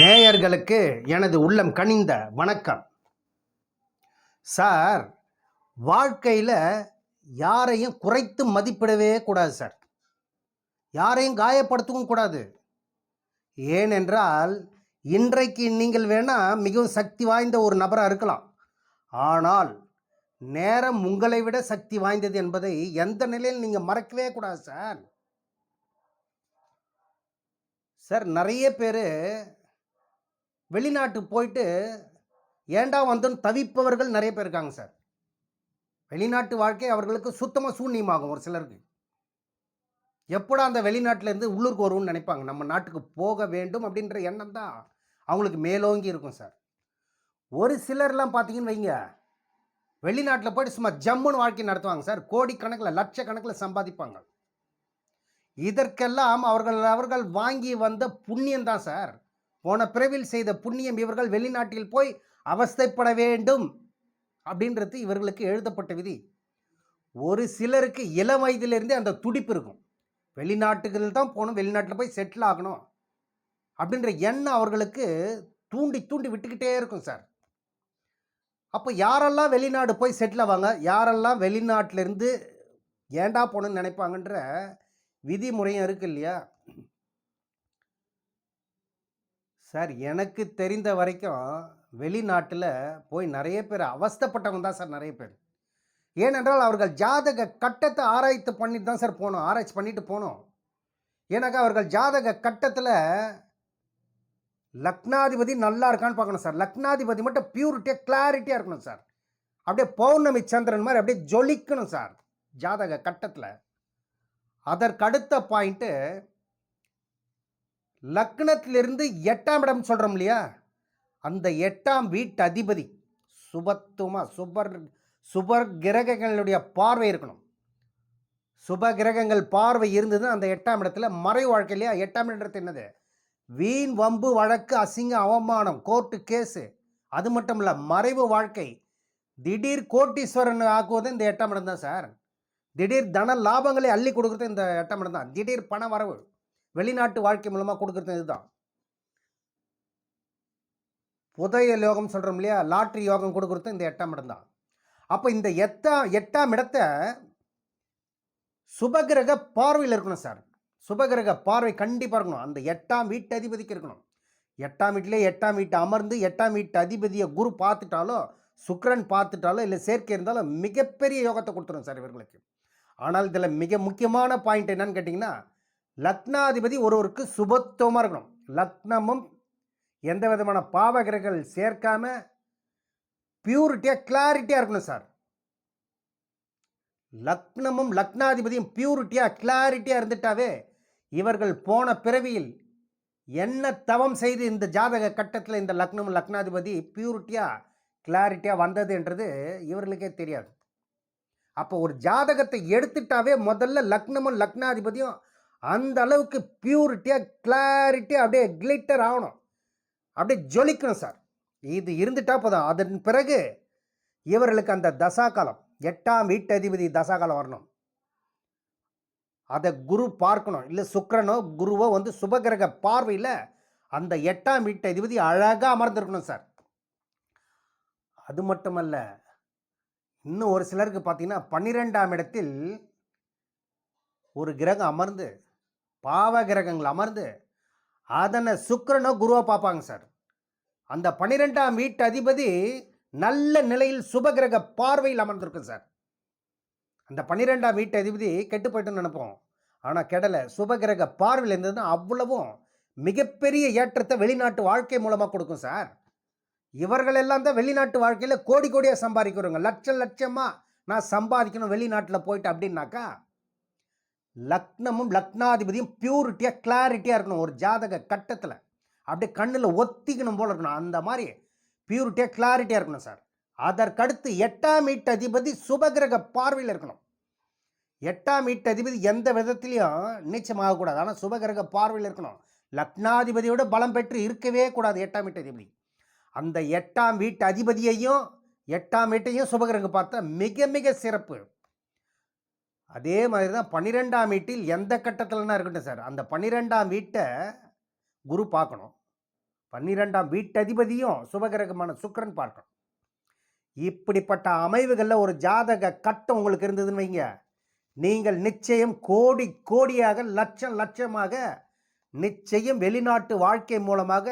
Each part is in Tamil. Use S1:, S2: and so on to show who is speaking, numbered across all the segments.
S1: நேயர்களுக்கு எனது உள்ளம் கனிந்த வணக்கம். சார் வாழ்க்கையில் யாரையும் குறைத்து மதிப்பிடவே கூடாது சார். யாரையும் காயப்படுத்தவும் கூடாது. ஏனென்றால் இன்றைக்கு நீங்கள் வேணால் மிகவும் சக்தி வாய்ந்த ஒரு நபராக இருக்கலாம். ஆனால் நேரம் உங்களை விட சக்தி வாய்ந்தது என்பதை எந்த நிலையில் நீங்கள் மறக்கவே கூடாது சார். சார் நிறைய பேர் வெளிநாட்டு போயிட்டு ஏண்டா வந்தோன்னு தவிப்பவர்கள் நிறைய பேர் இருக்காங்க சார். வெளிநாட்டு வாழ்க்கை அவர்களுக்கு சுத்தமாக சூன்யமாகும் ஒரு சிலருக்கு. எப்படா அந்த வெளிநாட்டிலேருந்து உள்ளூருக்கு வருவோம்னு நினைப்பாங்க. நம்ம நாட்டுக்கு போக வேண்டும் அப்படின்ற எண்ணம் தான் அவங்களுக்கு மேலோங்கி இருக்கும் சார். ஒரு சிலர்லாம் பார்த்தீங்கன்னு வைங்க. வெளிநாட்டில் போயிட்டு சும்மா ஜம்முன்னு வாழ்க்கை நடத்துவாங்க சார். கோடிக்கணக்கில் லட்சக்கணக்கில் சம்பாதிப்பாங்க. இதற்கெல்லாம் அவர்கள் அவர்கள் வாங்கி வந்த புண்ணியம் தான் சார். போன பிறவில் செய்த புண்ணியம் இவர்கள் வெளிநாட்டில் போய் அவஸ்தைப்பட வேண்டும் அப்படின்றது இவர்களுக்கு எழுதப்பட்ட விதி. ஒரு சிலருக்கு இளம் வயதிலிருந்தே அந்த துடிப்பு இருக்கும். வெளிநாட்டுகள் தான் போகணும் வெளிநாட்டில் போய் செட்டில் ஆகணும் அப்படின்ற எண்ணம் அவர்களுக்கு தூண்டி தூண்டி விட்டுக்கிட்டே இருக்கும் சார். அப்போ யாரெல்லாம் வெளிநாடு போய் செட்டில் ஆவாங்க யாரெல்லாம் வெளிநாட்டிலேருந்து ஏண்டா போகணும்னு நினைப்பாங்கன்ற விதிமுறையும் இருக்கு இல்லையா? சார் எனக்கு தெரிந்த வரைக்கும் வெளிநாட்டில் போய் நிறைய பேர் அவஸ்தைப்பட்டவங்க தான் சார் நிறைய பேர். ஏனென்றால் அவர்கள் ஜாதக கட்டத்தை ஆராய்ச்சி பண்ணிட்டு தான் சார் போகணும் ஆராய்ச்சி பண்ணிட்டு போனோம் ஏன்னாக்கா அவர்கள் ஜாதக கட்டத்தில் லக்னாதிபதி நல்லா இருக்கான்னு பார்க்கணும் சார். லக்னாதிபதி மட்டும் பியூரிட்டியாக கிளாரிட்டியாக இருக்கணும் சார். அப்படியே பௌர்ணமி சந்திரன் மாதிரி அப்படியே ஜொலிக்கணும் சார் ஜாதக கட்டத்தில். அதற்கடுத்த பாயிண்ட்டு லக்னத்திலிருந்து எட்டாம் இடம் சொல்கிறோம் இல்லையா? அந்த எட்டாம் வீட்டு அதிபதி சுபத்துவமாக சுபர் சுபர் கிரகங்களுடைய பார்வை இருக்கணும். சுப கிரகங்கள் பார்வை இருந்தது அந்த எட்டாம் இடத்துல மறை வாழ்க்கை இல்லையா? எட்டாம் இடத்து என்னது? வீண் வம்பு வழக்கு அசிங்க அவமானம் கோர்ட்டு கேஸு. அது மட்டும் இல்லை மறைவு வாழ்க்கை. திடீர் கோட்டீஸ்வரன் ஆக்குவது இந்த எட்டாம் இடம் தான் சார். திடீர் தன லாபங்களை அள்ளி கொடுக்குறது இந்த எட்டாம் இடம் தான் திடீர் பண வரவு. வெளிநாட்டு வாழ்க்கை மூலமாக கொடுக்குறது இதுதான். புதைய யோகம் சொல்கிறோம் இல்லையா? லாட்ரி யோகம் கொடுக்குறது இந்த எட்டாம் இடம் தான் அப்போ இந்த எட்டாம் எட்டாம் இடத்தை சுபகிரக பார்வையில் இருக்கணும் சார். சுபகிரக பார்வை கண்டிப்பாக இருக்கணும். அந்த எட்டாம் வீட்டு அதிபதிக்கு இருக்கணும். எட்டாம் வீட்டிலே எட்டாம் வீட்டு அமர்ந்து எட்டாம் வீட்டு அதிபதியை குரு பார்த்துட்டாலோ சுக்ரன் பார்த்துட்டாலோ இல்லை சேர்க்கை இருந்தாலும் மிகப்பெரிய யோகத்தை கொடுத்துரும் சார் இவர்களுக்கு. ஆனால் இதில் மிக முக்கியமான பாயிண்ட் என்னன்னு கேட்டிங்கன்னா லக்னாதிபதி ஒருவருக்கு சுபத்துவமாக இருக்கணும். லக்னமும் எந்த விதமான பாவகிரகங்கள் சேர்க்காம பியூரிட்டியாக கிளாரிட்டியாக இருக்கணும் சார். லக்னமும் லக்னாதிபதியும் பியூரிட்டியாக கிளாரிட்டியாக இருந்துட்டாவே இவர்கள் போன பிறவியில் என்ன தவம் செய்து இந்த ஜாதக கட்டத்தில் இந்த லக்னமும் லக்னாதிபதி பியூரிட்டியாக கிளாரிட்டியாக வந்ததுன்றது இவர்களுக்கே தெரியாது. அப்போ ஒரு ஜாதகத்தை எடுத்துட்டாவே முதல்ல லக்னமும் லக்னாதிபதியும் அந்த அளவுக்கு பியூரிட்டியாக கிளாரிட்டியாக அப்படியே கிளிட்டர் ஆகணும். அப்படியே ஜொலிக்கணும் சார். இது இருந்துட்டா போதும். அதன் பிறகு இவர்களுக்கு அந்த தசா காலம் எட்டாம் வீட்டதிபதி தசாகாலம் வரணும். அதை குரு பார்க்கணும். இல்லை சுக்கிரனோ குருவோ வந்து சுபகிரக பார்வையில் அந்த எட்டாம் வீட்டு அதிபதி அழகாக அமர்ந்திருக்கணும் சார். அது மட்டுமல்ல இன்னும் ஒரு சிலருக்கு பார்த்தீங்கன்னா பன்னிரெண்டாம் இடத்தில் ஒரு கிரகம் அமர்ந்து பாவ கிரகங்கள் அமர்ந்து அதனை சுக்கிரனோ குருவாக பார்ப்பாங்க சார். அந்த பன்னிரெண்டாம் வீட்டு அதிபதி நல்ல நிலையில் சுபகிரக பார்வையில் அமர்ந்திருக்கும் சார். அந்த பன்னிரெண்டாம் வீட்டு அதிபதி கெட்டு போயிட்டுன்னு நினைப்போம். ஆனால் கெடலை சுபகிரக பார்வையில் இருந்ததுன்னா அவ்வளவும் மிகப்பெரிய ஏற்றத்தை வெளிநாட்டு வாழ்க்கை மூலமாக கொடுக்கும் சார். இவர்கள் எல்லாம் தான் வெளிநாட்டு வாழ்க்கையில் கோடி கோடியாக சம்பாதிக்கிறவங்க. லட்சம் லட்சமாக நான் சம்பாதிக்கணும் வெளிநாட்டில் போயிட்டு அப்படின்னாக்கா லக்னமும் லக்னாதிபதியும் பியூரிட்டியாக கிளாரிட்டியாக இருக்கணும். ஒரு ஜாதக கட்டத்தில் அப்படியே கண்ணில் ஒத்திக்கணும் போல இருக்கணும். அந்த மாதிரி பியூரிட்டியாக கிளாரிட்டியாக இருக்கணும் சார். அதற்கடுத்து எட்டாம் வீட்டு அதிபதி சுபகிரக பார்வையில் இருக்கணும். எட்டாம் வீட்டு அதிபதி எந்த விதத்திலையும் நீச்சமாகக்கூடாது ஆனால் சுபகிரக பார்வையில் இருக்கணும். லக்னாதிபதியோட பலம் பெற்று இருக்கவே கூடாது எட்டாம் வீட்டு அதிபதி அந்த எட்டாம் வீட்டு அதிபதியையும் எட்டாம் வீட்டையும் சுபகிரகம் பார்த்தா மிக மிக சிறப்பு. அதே மாதிரி தான் பன்னிரெண்டாம் வீட்டில் எந்த கட்டத்தில்னா இருக்கட்டும் சார். அந்த பன்னிரெண்டாம் வீட்டை குரு பார்க்கணும். பன்னிரெண்டாம் வீட்டதிபதியும் சுபகிரகமான சுக்கரன் பார்க்கணும். இப்படிப்பட்ட அமைவுகளில் ஒரு ஜாதக கட்டம் உங்களுக்கு இருந்ததுன்னு வைங்க. நீங்கள் நிச்சயம் கோடி கோடியாக லட்சம் லட்சமாக நிச்சயம் வெளிநாட்டு வாழ்க்கை மூலமாக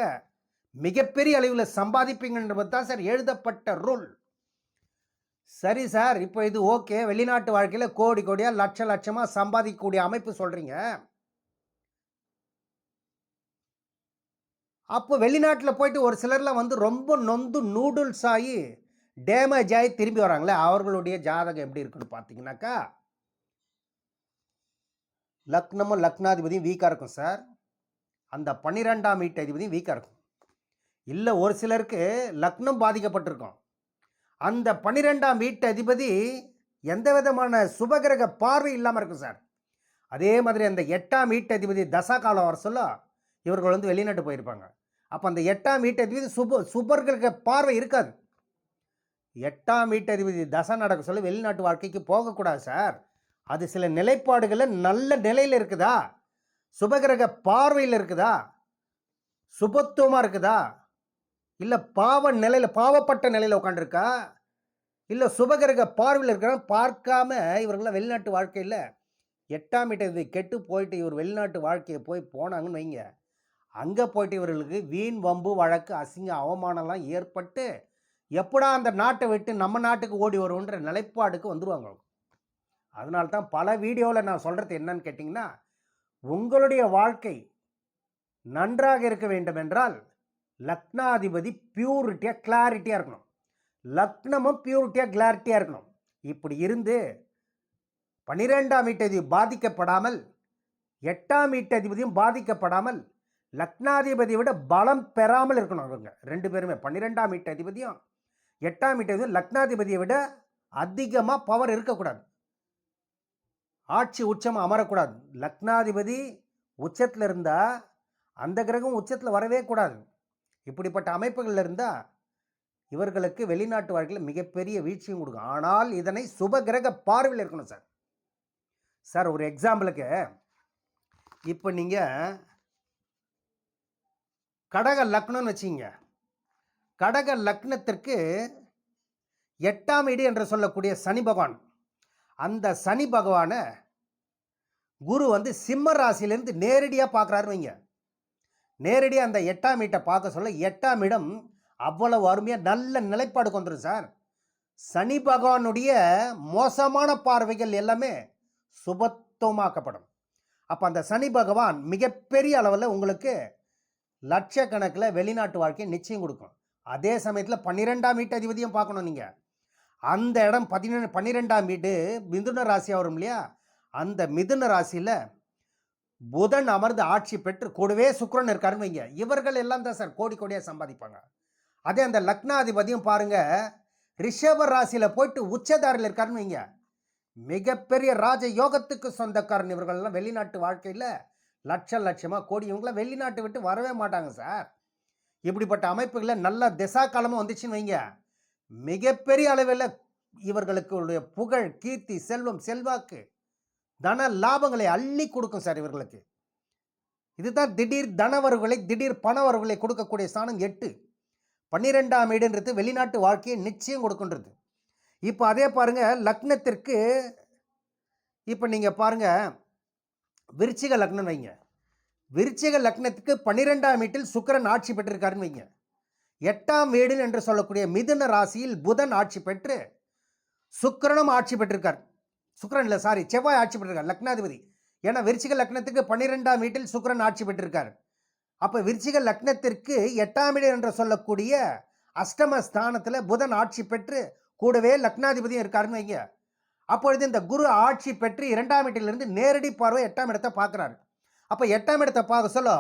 S1: மிகப்பெரிய அளவில் சம்பாதிப்பீங்கன்றது தான் சார் எழுதப்பட்ட ரூல். சரி சார் இப்போ இது ஓகே. வெளிநாட்டு வாழ்க்கையில் கோடி கோடியாக லட்ச லட்சமாக சம்பாதிக்கக்கூடிய அமைப்பு சொல்கிறீங்க அப்போ வெளிநாட்டில் போயிட்டு ஒரு சிலர்லாம் வந்து ரொம்ப நொந்து நூடுல்ஸ் ஆகி டேமேஜ் ஆகி திரும்பி வராங்களே அவர்களுடைய ஜாதகம் எப்படி இருக்குன்னு பார்த்தீங்கன்னாக்கா லக்னமும் லக்னாதிபதியும் வீக்காக இருக்கும் சார். அந்த பன்னிரெண்டாம் வீட்டு அதிபதியும் வீக்காக இருக்கும். இல்லை ஒரு சிலருக்கு லக்னம் பாதிக்கப்பட்டிருக்கும். அந்த பன்னிரெண்டாம் வீட்டு அதிபதி எந்த விதமான சுபகிரக பார்வை இல்லாமல் இருக்கும் சார். அதே மாதிரி அந்த எட்டாம் வீட்டு அதிபதி தசா காலம் வர சொல்ல இவர்கள் வந்து வெளிநாட்டு போயிருப்பாங்க. அப்போ அந்த எட்டாம் வீட்டு அதிபதி சுப சுபகிரக பார்வை இருக்காது. எட்டாம் வீட்டு அதிபதி தசை நடக்க சொல்ல வெளிநாட்டு வாழ்க்கைக்கு போகக்கூடாது சார். அது சில நிலைப்பாடுகளில் நல்ல நிலையில் இருக்குதா? சுபகிரக பார்வையில் இருக்குதா? சுபத்துவமாக இருக்குதா? இல்லை பாவ நிலையில் பாவப்பட்ட நிலையில் உட்காந்துருக்கா இல்லை சுபகிரக பார்வையில் இருக்கிறான் பார்க்காம இவர்கள்லாம் வெளிநாட்டு வாழ்க்கையில் எட்டாம் இது கெட்டு போயிட்டு இவர் வெளிநாட்டு வாழ்க்கையை போய் போனாங்கன்னு வைங்க. அங்கே போயிட்டு இவர்களுக்கு வீண் வம்பு வழக்கு அசிங்க அவமானம்லாம் ஏற்பட்டு எப்படா அந்த நாட்டை விட்டு நம்ம நாட்டுக்கு ஓடி வருவோன்ற நிலைப்பாடுக்கு வந்துடுவாங்க அதனால தான் பல வீடியோவில் நான் சொல்கிறது என்னன்னு கேட்டிங்கன்னா உங்களுடைய வாழ்க்கை நன்றாக இருக்க வேண்டும் என்றால் லக்னாதிபதி பியூரிட்டியாக கிளாரிட்டியாக இருக்கணும். லக்னமும் பியூரிட்டியாக கிளாரிட்டியாக இருக்கணும். இப்படி இருந்து பன்னிரெண்டாம் வீட்டதிபதி பாதிக்கப்படாமல் எட்டாம் வீட்டதிபதியும் பாதிக்கப்படாமல் லக்னாதிபதியை விட பலம் பெறாமல் இருக்கணும் அவங்க ரெண்டு பேருமே. பன்னிரெண்டாம் வீட்டதிபதியும் எட்டாம் வீட்டதிபதியும் லக்னாதிபதியை விட அதிகமாக பவர் இருக்கக்கூடாது. ஆட்சி உச்சம் அமரக்கூடாது. லக்னாதிபதி உச்சத்தில் இருந்தால் அந்த கிரகம் உச்சத்தில் வரவே கூடாது. இப்படிப்பட்ட அமைப்புகளில் இருந்தால் இவர்களுக்கு வெளிநாட்டு வாழ்க்கையில் மிகப்பெரிய வீழ்ச்சியும் கொடுக்கும். ஆனால் இதனை சுப கிரக பார்வையில் இருக்கணும் சார். சார் ஒரு எக்ஸாம்பிளுக்கு. இப்போ நீங்கள் கடக லக்னம்னு வச்சிங்க கடக லக்னத்திற்கு எட்டாம் இடி என்று சொல்லக்கூடிய சனி பகவான். அந்த சனி பகவானை குரு வந்து சிம்ம ராசியிலேருந்து நேரடியாக பார்க்குறாரு வைங்க. நேரடியாக அந்த எட்டாம் வீட்டை பார்க்க சொல்ல எட்டாம் இடம் அவ்வளவு அருமையாக நல்ல நிலைப்பாடு கொண்டுரும் சார். சனி பகவானுடைய மோசமான பார்வைகள் எல்லாமே சுபத்துவமாக்கப்படும். அப்போ அந்த சனி பகவான் மிகப்பெரிய அளவில் உங்களுக்கு லட்சக்கணக்கில் வெளிநாட்டு வாழ்க்கையை நிச்சயம் கொடுக்கும். அதே சமயத்தில் பன்னிரெண்டாம் வீட்டு அதிபதியும் பார்க்கணும் நீங்கள் அந்த இடம் பதினெண்டு பன்னிரெண்டாம் வீடு மிதுன ராசியாக வரும் இல்லையா? அந்த மிதுன ராசியில் புதன் அமர்ந்து ஆட்சி பெற்று கூடவே சுக்கரன் இருக்காருன்னு வைங்க. இவர்கள் எல்லாம் தான் சார் கோடி கோடியாக சம்பாதிப்பாங்க. அதே அந்த லக்னாதிபதியும் பாருங்கள் ரிஷப ராசியில் போயிட்டு உச்சதாரில் இருக்காருன்னு வைங்க. மிகப்பெரிய ராஜ யோகத்துக்கு சொந்தக்காரன் இவர்கள்லாம் வெளிநாட்டு வாழ்க்கையில் லட்சம் லட்சமாக கோடி இவங்களாம் வெளிநாட்டு விட்டு வரவே மாட்டாங்க சார். இப்படிப்பட்ட அமைப்புகளில் நல்ல திசா காலமாக வந்துச்சுன்னு வைங்க. மிகப்பெரிய அளவில் இவர்களுக்கு புகழ் கீர்த்தி செல்வம் செல்வாக்கு தன லாபங்களை அள்ளி கொடுக்கும் சார் இவர்களுக்கு. இதுதான் திடீர் தனவர்களை திடீர் பணவர்களை கொடுக்கக்கூடிய ஸ்தானம் எட்டு. பன்னிரெண்டாம் வீடுன்றது வெளிநாட்டு வாழ்க்கையை நிச்சயம் கொடுக்குன்றது. இப்போ அதே பாருங்க லக்னத்திற்கு இப்போ நீங்கள் பாருங்க விருச்சிக லக்னம் வைங்க. விருச்சிக லக்னத்துக்கு பன்னிரெண்டாம் வீட்டில் சுக்கிரன் ஆட்சி பெற்றிருக்காருன்னு வைங்க. எட்டாம் வீடு என்று சொல்லக்கூடிய மிதுன ராசியில் புதன் ஆட்சி பெற்று சுக்கரனும் ஆட்சி பெற்றிருக்கார். சுக்கரன் இல்லை சாரி செவ்வாய் ஆட்சி பெற்றிருக்கார் லக்னாதிபதி. ஏன்னா விருச்சிக லக்னத்துக்கு பன்னிரெண்டாம் வீட்டில் சுக்கரன் ஆட்சி பெற்றிருக்கார். அப்போ விருச்சிக லக்னத்திற்கு எட்டாம் இடம் என்று சொல்லக்கூடிய அஷ்டம ஸ்தானத்தில் புதன் ஆட்சி பெற்று கூடவே லக்னாதிபதியும் இருக்காருன்னு வைங்க. அப்பொழுது இந்த குரு ஆட்சி பெற்று இரண்டாம் வீட்டிலிருந்து நேரடி பார்வை எட்டாம் இடத்தை பார்க்குறாரு. அப்போ எட்டாம் இடத்தை பார்க்க சொல்ல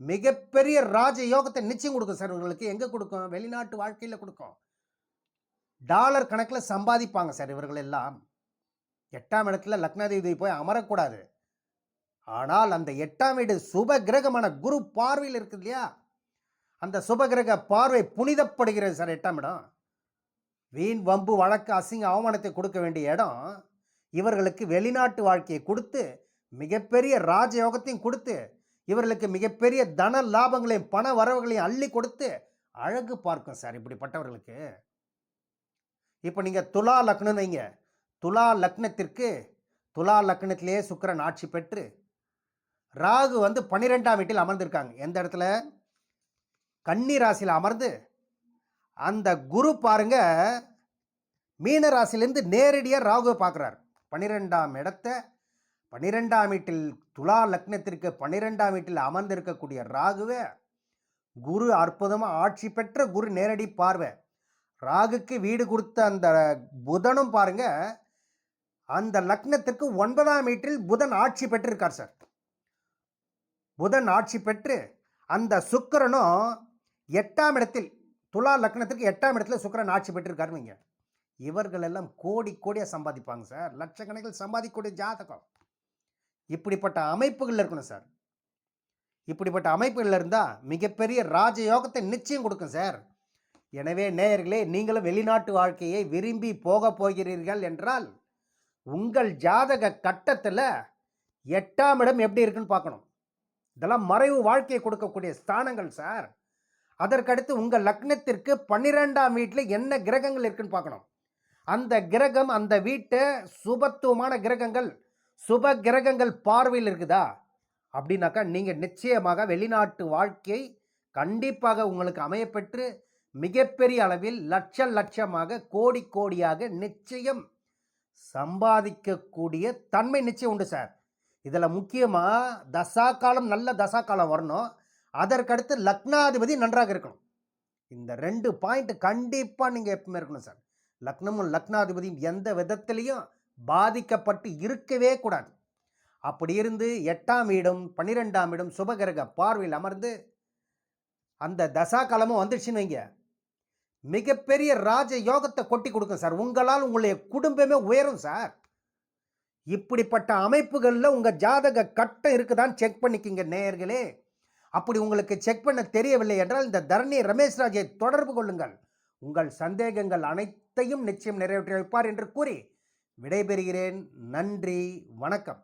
S1: மிகப்பெரிய ராஜ யோகத்தை நிச்சயம் கொடுக்கும் சார் இவர்களுக்கு. எங்கே கொடுக்கும்? வெளிநாட்டு வாழ்க்கையில் கொடுக்கும். டாலர் கணக்கில் சம்பாதிப்பாங்க சார் இவர்கள் எல்லாம். எட்டாம் இடத்துல லக்னாதிபதி போய் அமரக்கூடாது. ஆனால் அந்த எட்டாம் வீடு சுப கிரகமான குரு பார்வையில் இருக்குது இல்லையா? அந்த சுப கிரக பார்வை புனிதப்படுகிறது சார் எட்டாம் இடம். வீண் வம்பு வழக்கு அசிங்க அவமானத்தை கொடுக்க வேண்டிய இடம் இவர்களுக்கு வெளிநாட்டு வாழ்க்கையை கொடுத்து மிகப்பெரிய ராஜயோகத்தையும் கொடுத்து இவர்களுக்கு மிகப்பெரிய தன லாபங்களையும் பண வரவுகளையும் அள்ளி கொடுத்து அழகு பார்க்கும் சார் இப்படிப்பட்டவர்களுக்கு. இப்போ நீங்கள் துலா லக்னம் வைங்க. துலா லக்னத்திற்கு துலா லக்னத்திலேயே சுக்கிரன் ஆட்சி பெற்று ராகு வந்து பன்னிரெண்டாம் வீட்டில் அமர்ந்திருக்காங்க. எந்த இடத்துல? கன்னி ராசியில் அமர்ந்து அந்த குரு பாருங்க மீன ராசிலேருந்து நேரடியாக ராகுவை பார்க்குறாரு. பன்னிரெண்டாம் இடத்த பன்னிரெண்டாம் வீட்டில் துலா லக்னத்திற்கு பன்னிரெண்டாம் வீட்டில் அமர்ந்திருக்கக்கூடிய ராகுவை குரு அற்புதமாக ஆட்சி பெற்ற குரு நேரடி பார்வை. ராகுக்கு வீடு கொடுத்த அந்த புதனும் பாருங்கள் அந்த லக்னத்திற்கு ஒன்பதாம் வீட்டில் புதன் ஆட்சி பெற்றிருக்கார் சார். புதன் ஆட்சி பெற்று அந்த சுக்கரனும் எட்டாம் இடத்தில் துலா லக்னத்திற்கு எட்டாம் இடத்துல சுக்கரன் ஆட்சி பெற்றிருக்காரு வைங்க. இவர்கள் எல்லாம் கோடி கோடியாக சம்பாதிப்பாங்க சார். லட்சக்கணக்கில் சம்பாதிக்கக்கூடிய ஜாதகம். இப்படிப்பட்ட அமைப்புகள் இருக்கணும் சார். இப்படிப்பட்ட அமைப்புகள் இருந்தால் மிகப்பெரிய ராஜயோகத்தை நிச்சயம் கொடுக்கும் சார். எனவே நேயர்களே நீங்களும் வெளிநாட்டு வாழ்க்கையை விரும்பி போக போகிறீர்கள் என்றால் உங்கள் ஜாதக கட்டத்தில் எட்டாம் இடம் எப்படி இருக்குன்னு பார்க்கணும். இதெல்லாம் மறைவு வாழ்க்கையை கொடுக்கக்கூடிய ஸ்தானங்கள் சார். அதற்கடுத்து உங்கள் லக்னத்திற்கு பன்னிரெண்டாம் வீட்டில் என்ன கிரகங்கள் இருக்குன்னு பார்க்கணும். அந்த கிரகம் அந்த வீட்டை சுபத்துவமான கிரகங்கள் சுப கிரகங்கள் பார்வையில் இருக்குதா? அப்படின்னாக்கா நீங்கள் நிச்சயமாக வெளிநாட்டு வாழ்க்கை கண்டிப்பாக உங்களுக்கு அமையப்பெற்று மிகப்பெரிய அளவில் லட்ச லட்சமாக கோடி கோடியாக நிச்சயம் சம்பாதிக்கக்கூடிய தன்மை நிச்சயம் உண்டு சார். இதில் முக்கியமாக தசா காலம் நல்ல தசா காலம் வரணும். அதற்கடுத்து லக்னாதிபதி நன்றாக இருக்கணும். இந்த ரெண்டு பாயிண்ட் கண்டிப்பாக நீங்கள் எப்பவுமே இருக்கணும் சார். லக்னமும் லக்னாதிபதியும் எந்த விதத்திலையும் பாதிக்கப்பட்டு இருக்கவே கூடாது. அப்படி இருந்து எட்டாம் வீடும் பன்னிரெண்டாம் இடம் சுபகிரக பார்வையில் அமர்ந்து அந்த தசா காலமும் வந்துடுச்சுன்னு வைங்க. மிகப்பெரிய ராஜ யோகத்தை கொட்டி கொடுக்கும் சார். உங்களால் உங்களுடைய குடும்பமே உயரும் சார். இப்படிப்பட்ட அமைப்புகளில் உங்கள் ஜாதக கட்டம் இருக்குதான்னு செக் பண்ணிக்கிங்க நேயர்களே. அப்படி உங்களுக்கு செக் பண்ண தெரியவில்லை என்றால் இந்த தரணி ரமேஷ் ராஜை தொடர்பு கொள்ளுங்கள். உங்கள் சந்தேகங்கள் அனைத்தையும் நிச்சயம் நிறைவேற்றி வைப்பார் என்று கூறி விடைபெறுகிறேன். நன்றி வணக்கம்.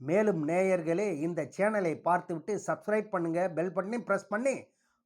S1: மேலும் நேயர்களே இந்த சேனலை பார்த்துவிட்டு சப்ஸ்கிரைப் பண்ணுங்கள் பெல் பட்டனையும் ப்ரெஸ் பண்ணி